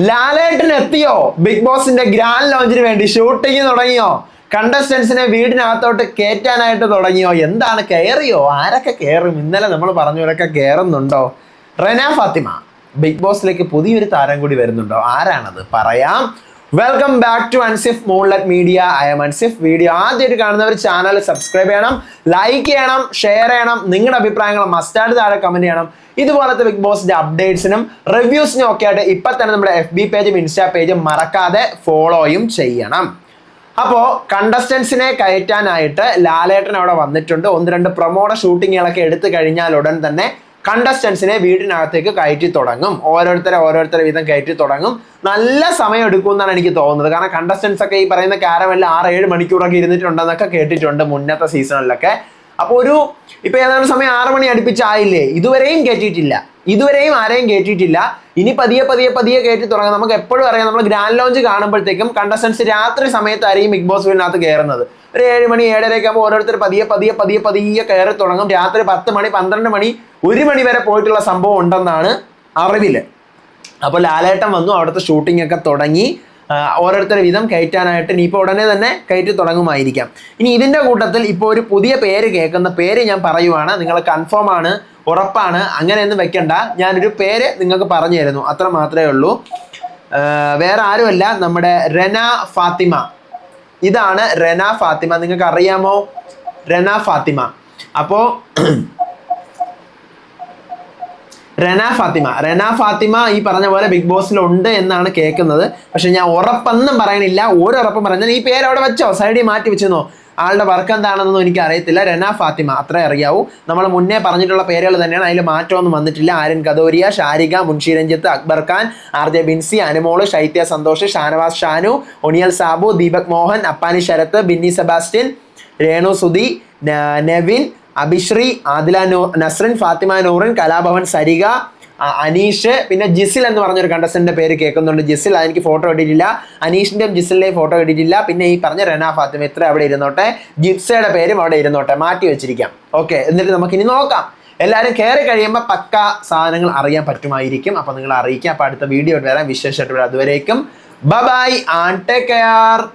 ലാലേട്ടൻ എത്തിയോ ബിഗ് ബോസിന്റെ ഗ്രാൻഡ് ലോഞ്ചിന് വേണ്ടി ഷൂട്ടിങ് തുടങ്ങിയോ? കണ്ടസ്റ്റൻസിനെ വീടിനകത്തോട്ട് കയറ്റാനായിട്ട് തുടങ്ങിയോ? എന്താണ് കയറിയോ? ആരൊക്കെ കയറും? ഇന്നലെ നമ്മൾ പറഞ്ഞവരൊക്കെ കയറുന്നുണ്ടോ? റെന ഫാത്തിമ ബിഗ് ബോസിലേക്ക് പുതിയൊരു താരം കൂടി വരുന്നുണ്ടോ? ആരാണത്? പറയാം. Welcome back to Ansif Moonlit Media I'm Ansif video ആദ്യമായിട്ട് കാണുന്നവർ ചാനൽ സബ്സ്ക്രൈബ് ചെയ്യണം ലൈക്ക് ചെയ്യണം ഷെയർ ചെയ്യണം. നിങ്ങളുടെ അഭിപ്രായങ്ങൾ മസ്റ്റാർഡ് താഴെ കമന്റ് ചെയ്യണം. ഇതുപോലത്തെ ബിഗ് ബോസിന്റെ അപ്ഡേറ്റ്സിനും റിവ്യൂസിനും ഒക്കെ ആയിട്ട് ഇപ്പൊ തന്നെ നമ്മുടെ എഫ് ബി പേജും ഇൻസ്റ്റാ പേജും മറക്കാതെ ഫോളോയും ചെയ്യണം. അപ്പോ കണ്ടസ്റ്റൻസിനെ കയറ്റാനായിട്ട് ലാലേട്ടൻ അവിടെ വന്നിട്ടുണ്ട്. ഒന്ന് രണ്ട് പ്രൊമോയുടെ ഷൂട്ടിങ്ങുകളൊക്കെ എടുത്തു കഴിഞ്ഞാൽ ഉടൻ തന്നെ കണ്ടസ്റ്റൻസിനെ വീടിനകത്തേക്ക് കയറ്റി തുടങ്ങും. ഓരോരുത്തരെ ഓരോരുത്തരെ വീതം കയറ്റി തുടങ്ങും. നല്ല സമയം എടുക്കും എന്നാണ് എനിക്ക് തോന്നുന്നത്. കാരണം കണ്ടസ്റ്റൻസ് ഒക്കെ ഈ പറയുന്ന കാരമല്ല ആറ് ഏഴ് മണിക്കൂറൊക്കെ ഇരുന്നിട്ടുണ്ടെന്നൊക്കെ കേട്ടിട്ടുണ്ട് മുന്നത്തെ സീസണിലൊക്കെ അപ്പോൾ ഒരു ഇപ്പൊ ഏതാണ്ട് സമയം ആറ് മണി അടുപ്പിച്ചായില്ലേ ഇതുവരെയും കയറ്റിയിട്ടില്ല ഇതുവരെയും ആരെയും കയറ്റിയിട്ടില്ല ഇനി പതിയെ പതിയെ പതിയെ കയറ്റി തുടങ്ങാം. നമുക്ക് എപ്പോഴും അറിയാം നമ്മൾ ഗ്രാൻഡ് ലോഞ്ച് കാണുമ്പോഴത്തേക്കും കണ്ടസ്റ്റൻസ് രാത്രി സമയത്തായിരിക്കും ബിഗ് ബോസ് വീടിനകത്ത് കയറുന്നത്. ഒരു ഏഴ് മണി ഏഴരയൊക്കെ ആകുമ്പോൾ ഓരോരുത്തർ പതിയെ പതിയെ പതിയെ പതിയെ കയറി തുടങ്ങും. രാത്രി പത്ത് മണി പന്ത്രണ്ട് മണി ഒരു മണി വരെ പോയിട്ടുള്ള സംഭവം ഉണ്ടെന്നാണ് അറിവിൽ. അപ്പോൾ ലാലേട്ടൻ വന്നു അവിടുത്തെ ഷൂട്ടിംഗ് ഒക്കെ തുടങ്ങി. ഓരോരുത്തരുടെ വിധം കയറ്റാനായിട്ട് ഇനിയിപ്പോൾ ഉടനെ തന്നെ കയറ്റി തുടങ്ങുമായിരിക്കാം. ഇനി ഇതിന്റെ കൂട്ടത്തിൽ ഇപ്പോൾ ഒരു പുതിയ പേര് കേൾക്കുന്ന പേര് ഞാൻ പറയുവാണ്. നിങ്ങൾ കൺഫേം ആണ് ഉറപ്പാണ് അങ്ങനെയൊന്നും വെക്കണ്ട. ഞാനൊരു പേര് നിങ്ങൾക്ക് പറഞ്ഞു തരുന്നു അത്ര മാത്രമേ ഉള്ളൂ. വേറെ ആരുമല്ല നമ്മുടെ റെന ഫാത്തിമ. ഇതാണ് റെന ഫാത്തിമ. നിങ്ങൾക്ക് അറിയാമോ റെന ഫാത്തിമ. അപ്പോ റെന ഫാത്തിമ. റെന ഫാത്തിമ ഈ പറഞ്ഞ പോലെ ബിഗ് ബോസിൽ ഉണ്ട് എന്നാണ് കേൾക്കുന്നത്. പക്ഷെ ഞാൻ ഉറപ്പൊന്നും പറയണില്ല. ഒരു ഉറപ്പും പറഞ്ഞാൽ ഈ പേര് അവിടെ വെച്ചോ? സൈഡിൽ മാറ്റി വെച്ചെന്നോ ആളുടെ വർക്ക് എന്താണെന്നൊന്നും എനിക്ക് അറിയത്തില്ല രന ഫാത്തിമ അത്രേ അറിയാവൂ. നമ്മൾ മുന്നേ പറഞ്ഞിട്ടുള്ള പേരുകൾ തന്നെയാണ്. അതിൽ മാറ്റമൊന്നും വന്നിട്ടില്ല. Aryan Kadoria Sharika Munshi Ranjith Akbar Khan R J Binsy Anumol Shaitya Santhosh Shanavas Shanu Oneal Sabu Deepak Mohan Appani Sarath Binny Sebastian Renu Sudhi Navin Abhishree Adila Nasrin Fathima Noorin Kalabhavan Sarika Aneesh പിന്നെ Gizele എന്ന് പറഞ്ഞൊരു കണ്ടസ്റ്റന്റിന്റെ പേര് കേൾക്കുന്നുണ്ട്. ജിസിൽ അതെനിക്ക് photo ഇട്ടിട്ടില്ല. അനീഷിന്റെയും ജിസിലിന്റെയും photo ഇട്ടിട്ടില്ല. പിന്നെ ഈ പറഞ്ഞ റെന ഫാത്തിമ ഇത്ര അവിടെ ഇരുന്നോട്ടെ. ജിപ്സയുടെ പേരും അവിടെ ഇരുന്നോട്ടെ. മാറ്റി വെച്ചിരിക്കാം. ഓക്കെ എന്നിട്ട് നമുക്ക് ഇനി നോക്കാം. എല്ലാവരും കയറി കഴിയുമ്പോൾ പക്ക സാധനങ്ങൾ അറിയാൻ പറ്റുമായിരിക്കും. അപ്പൊ നിങ്ങൾ അറിയിക്കാം. അപ്പൊ അടുത്ത വീഡിയോ വരാം. വിശേഷമായിട്ട് വരാം. അതുവരേക്കും. By and take care